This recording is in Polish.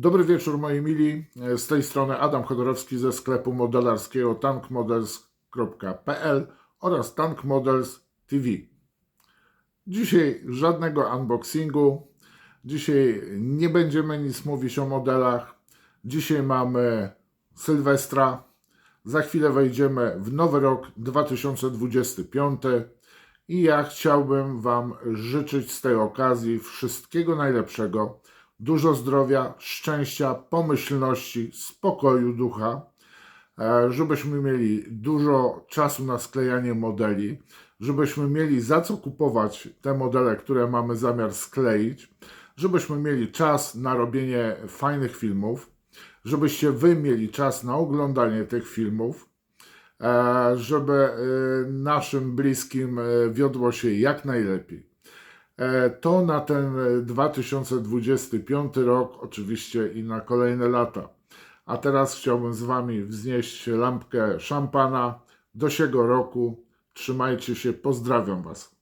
Dobry wieczór moi mili, z tej strony Adam Chodorowski ze sklepu modelarskiego tankmodels.pl oraz Tank Models TV. Dzisiaj żadnego unboxingu, dzisiaj nie będziemy nic mówić o modelach, dzisiaj mamy Sylwestra, za chwilę wejdziemy w nowy rok 2025 i ja chciałbym Wam życzyć z tej okazji wszystkiego najlepszego, dużo zdrowia, szczęścia, pomyślności, spokoju ducha, e, żebyśmy mieli dużo czasu na sklejanie modeli, żebyśmy mieli za co kupować te modele, które mamy zamiar skleić, żebyśmy mieli czas na robienie fajnych filmów, żebyście Wy mieli czas na oglądanie tych filmów, e, żeby e, naszym bliskim wiodło się jak najlepiej. E, To na ten e, 2025 rok, oczywiście i na kolejne lata. A teraz chciałbym z Wami wznieść lampkę szampana do siego roku. Trzymajcie się, pozdrawiam Was.